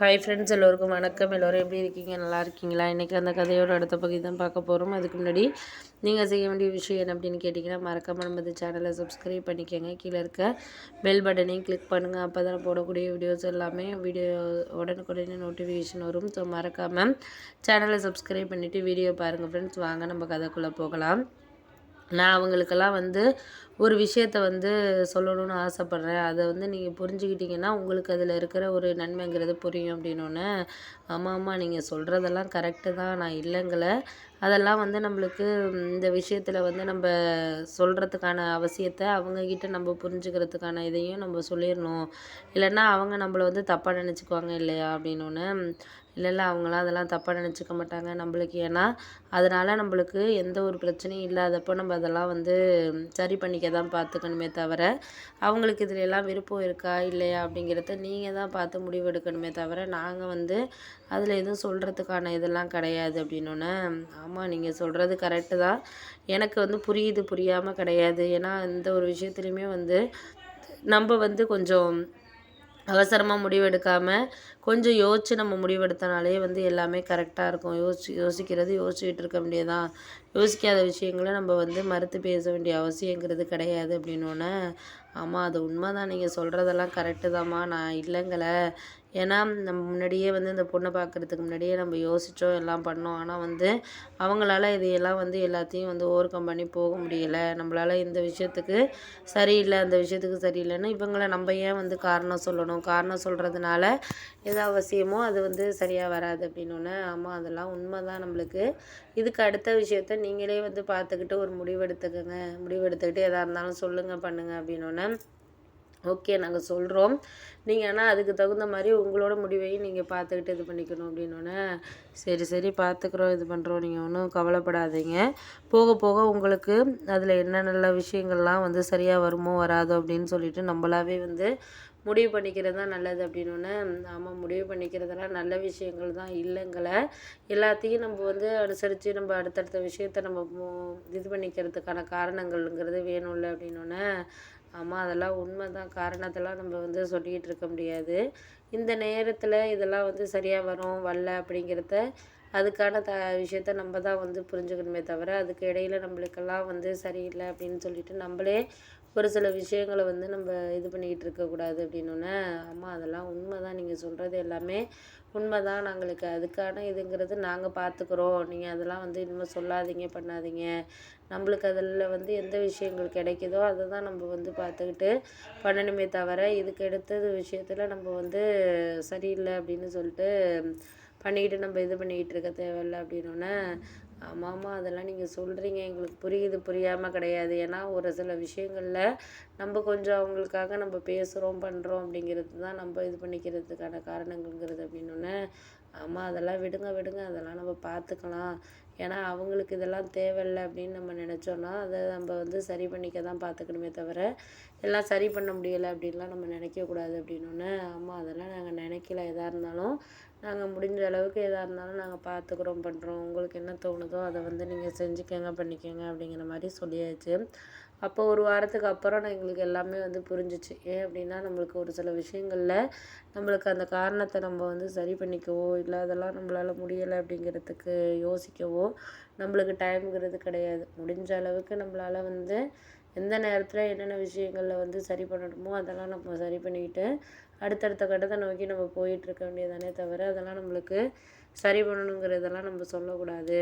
Hi friends எல்லோருக்கும் வணக்கம். எல்லோரும் எப்படி இருக்கீங்க? நல்லா இருக்கீங்களா? இன்றைக்கி அந்த கதையோட அடுத்த பகுதி தான் பார்க்க போகிறோம் அதுக்கு முன்னாடி நீங்கள் செய்ய வேண்டிய விஷயம் என்ன அப்படின்னு கேட்டிங்கன்னா மறக்காமல் நம்ம சேனலை சப்ஸ்கிரைப் பண்ணிக்கோங்க. கீழே இருக்க பெல் பட்டனையும் கிளிக் பண்ணுங்கள் அப்போ தான் போடக்கூடிய வீடியோஸ் எல்லாமே வீடியோ உடனுக்குடனே நோட்டிஃபிகேஷன் வரும். ஸோ மறக்காமல் சேனலை சப்ஸ்கிரைப் பண்ணிவிட்டு வீடியோ பாருங்கள் ஃப்ரெண்ட்ஸ் வாங்க நம்ம கதைக்குள்ளே போகலாம். நான் அவங்களுக்கெல்லாம் வந்து ஒரு விஷயத்த வந்து சொல்லணும்னு ஆசைப்பட்றேன். அதை வந்து நீங்கள் புரிஞ்சுக்கிட்டிங்கன்னா உங்களுக்கு அதில் இருக்கிற ஒரு நன்மைங்கிறது புரியும் அப்படின்னோடனே ஆமாம் ஆமாம் நீங்கள் சொல்கிறதெல்லாம் கரெக்டு தான். நான் இல்லைங்களை அதெல்லாம் வந்து நம்மளுக்கு இந்த விஷயத்தில் வந்து நம்ம சொல்கிறதுக்கான அவசியத்தை அவங்கக்கிட்ட நம்ம புரிஞ்சுக்கிறதுக்கான இதையும் நம்ம சொல்லிடணும் இல்லைன்னா அவங்க நம்மளை வந்து தப்பாக நினச்சிக்குவாங்க இல்லையா அப்படின்னோடனே இல்லை இல்லை அவங்களாம் அதெல்லாம் தப்பாக நினச்சிக்க மாட்டாங்க நம்மளுக்கு. ஏன்னா அதனால் நம்மளுக்கு எந்த ஒரு பிரச்சனையும் இல்லாதப்போ நம்ம அதெல்லாம் வந்து சரி பண்ணிக்க தான் பார்த்துக்கணுமே தவிர அவங்களுக்கு இதில் எல்லாம் விருப்பம் இருக்கா இல்லையா அப்படிங்கிறத நீங்கள் தான் பார்த்து முடிவெடுக்கணுமே தவிர நாங்கள் வந்து அதில் எதுவும் சொல்கிறதுக்கான இதெல்லாம் கிடையாது அப்படின்னோடனே ஆமாம் நீங்கள் சொல்கிறது கரெக்டு தான். எனக்கு வந்து புரியுது புரியாமல் கிடையாது. ஏன்னா எந்த ஒரு விஷயத்துலையுமே வந்து நம்ம வந்து கொஞ்சம் அவசரமாக முடிவெடுக்காமல் கொஞ்சம் யோசித்து நம்ம முடிவெடுத்தனாலே வந்து எல்லாமே கரெக்டாக இருக்கும். யோசிச்சு யோசிக்கிறது யோசிச்சுக்கிட்டு இருக்க வேண்டியதான் யோசிக்காத விஷயங்களை நம்ம வந்து மறுத்து பேச வேண்டிய அவசியங்கிறது கிடையாது அப்படின்னோடனே ஆமாம் அது உண்மை தான் நீங்கள் சொல்கிறதெல்லாம் கரெக்டு தாம்மா. நான் இல்லைங்கள ஏன்னா நம்ம முன்னாடியே வந்து இந்த பொண்ணை பார்க்குறதுக்கு முன்னாடியே நம்ம யோசித்தோம் எல்லாம் பண்ணோம். ஆனால் வந்து அவங்களால இதையெல்லாம் வந்து எல்லாத்தையும் வந்து ஓவர் கம் பண்ணி போக முடியலை. நம்மளால் இந்த விஷயத்துக்கு சரியில்லை அந்த விஷயத்துக்கு சரியில்லைன்னு இவங்கள நம்ம ஏன் வந்து காரணம் சொல்லணும்? காரணம் சொல்கிறதுனால எது அவசியமோ அது வந்து சரியாக வராது அப்படின்னோடனே ஆமாம் அதெல்லாம் உண்மை தான் நம்மளுக்கு. இதுக்கு அடுத்த விஷயத்த நீங்களே வந்து பார்த்துக்கிட்டு ஒரு முடிவெடுத்துக்கோங்க. முடிவெடுத்துக்கிட்டு எதாக இருந்தாலும் சொல்லுங்கள் பண்ணுங்கள் அப்படின்னோடனே ஓகே நாங்கள் சொல்கிறோம் நீங்கள் ஆனால் அதுக்கு தகுந்த மாதிரி உங்களோட முடிவையும் நீங்கள் பார்த்துக்கிட்டு இது பண்ணிக்கணும் அப்படின்னோடனே சரி சரி பார்த்துக்குறோம் இது பண்ணுறோம் நீங்கள் ஒன்றும் கவலைப்படாதீங்க. போக போக உங்களுக்கு அதில் என்ன நல்ல விஷயங்கள்லாம் வந்து சரியாக வருமோ வராதோ அப்படின்னு சொல்லிட்டு நம்மளாவே வந்து முடிவு பண்ணிக்கிறது தான் நல்லது அப்படின்னோடனே ஆமாம் முடிவு பண்ணிக்கிறதெல்லாம் நல்ல விஷயங்கள் தான் இல்லைங்களை எல்லாத்தையும் நம்ம வந்து அனுசரித்து நம்ம அடுத்தடுத்த விஷயத்த நம்ம இது பண்ணிக்கிறதுக்கான காரணங்கள்ங்கிறது வேணும்ல அப்படின்னோடனே ஆமாம் அதெல்லாம் உண்மை தான் காரணத்தெல்லாம் நம்ம வந்து சொல்லிக்கிட்டு இருக்க முடியாது. இந்த நேரத்தில் இதெல்லாம் வந்து சரியாக வரும் வரல அப்படிங்கிறத அதுக்கான த விஷயத்த நம்ம தான் வந்து புரிஞ்சுக்கணுமே தவிர அதுக்கு இடையில நம்மளுக்கெல்லாம் வந்து சரியில்லை அப்படின்னு சொல்லிட்டு நம்மளே ஒரு சில விஷயங்களை வந்து நம்ம இது பண்ணிக்கிட்டு இருக்கக்கூடாது அப்படின்னோடனே அம்மா அதெல்லாம் உண்மை தான் நீங்கள் சொல்கிறது எல்லாமே உண்மை தான் நாங்களுக்கு அதுக்கான இதுங்கிறது நாங்கள் பார்த்துக்குறோம் நீங்கள் அதெல்லாம் வந்து இனிமேல் சொல்லாதீங்க பண்ணாதீங்க. நம்மளுக்கு அதில் வந்து எந்த விஷயங்கள் கிடைக்குதோ அதை தான் நம்ம வந்து பார்த்துக்கிட்டு பண்ணணுமே தவிர இதுக்கு எடுத்தது விஷயத்தில் நம்ம வந்து சரியில்லை அப்படின்னு சொல்லிட்டு பண்ணிக்கிட்டு நம்ம இது பண்ணிக்கிட்டு இருக்க தேவையில்ல அப்படின்னோடனே ஆமாம்மா அதெல்லாம் நீங்கள் சொல்கிறீங்க எங்களுக்கு புரியுது. புரியாமல் கிடையாது. ஏன்னா ஒரு சில விஷயங்களில் நம்ம கொஞ்சம் அவங்களுக்காக நம்ம பேசுகிறோம் பண்ணுறோம் அப்படிங்கிறது தான் நம்ம இது பண்ணிக்கிறதுக்கான காரணங்கள்ங்கிறது. அப்படின்னோடனே ஆமாம் அதெல்லாம் விடுங்க விடுங்க. அதெல்லாம் நம்ம பார்த்துக்கலாம் ஏன்னா அவங்களுக்கு இதெல்லாம் தேவையில்ல அப்படின்னு நம்ம நினச்சோன்னா அதை நம்ம வந்து சரி பண்ணிக்க தான் பார்த்துக்கணுமே தவிர எல்லாம் சரி பண்ண முடியலை அப்படின்லாம் நம்ம நினைக்கக்கூடாது அப்படின்னோடனே ஆமாம் அதெல்லாம் நாங்கள் நினைக்கல. எதாக இருந்தாலும் நாங்கள் முடிஞ்ச அளவுக்கு எதாக இருந்தாலும் நாங்கள் பார்த்துக்குறோம் பண்ணுறோம் உங்களுக்கு என்ன தோணுதோ அதை வந்து நீங்கள் செஞ்சுக்கங்க பண்ணிக்கங்க அப்படிங்கிற மாதிரி சொல்லியாச்சு. அப்போ ஒரு வாரத்துக்கு அப்புறம் நான் எங்களுக்கு எல்லாமே வந்து புரிஞ்சிச்சு. ஏன் அப்படின்னா நம்மளுக்கு ஒரு சில விஷயங்களில் நம்மளுக்கு அந்த காரணத்தை நம்ம வந்து சரி பண்ணிக்கவோ இல்லை அதெல்லாம் நம்மளால் முடியலை அப்படிங்கிறதுக்கு யோசிக்கவோ நம்மளுக்கு டைம்ங்கிறது கிடையாது. முடிஞ்ச அளவுக்கு நம்மளால் வந்து எந்த நேரத்தில் என்னென்ன விஷயங்களில் வந்து சரி பண்ணணுமோ அதெல்லாம் நம்ம சரி பண்ணிக்கிட்டு அடுத்தடுத்த கட்டத்தை நோக்கி நம்ம போயிட்டுருக்க வேண்டியதானே தவிர அதெல்லாம் நம்மளுக்கு சரி பண்ணணுங்கிறதெல்லாம் நம்ம சொல்லக்கூடாது.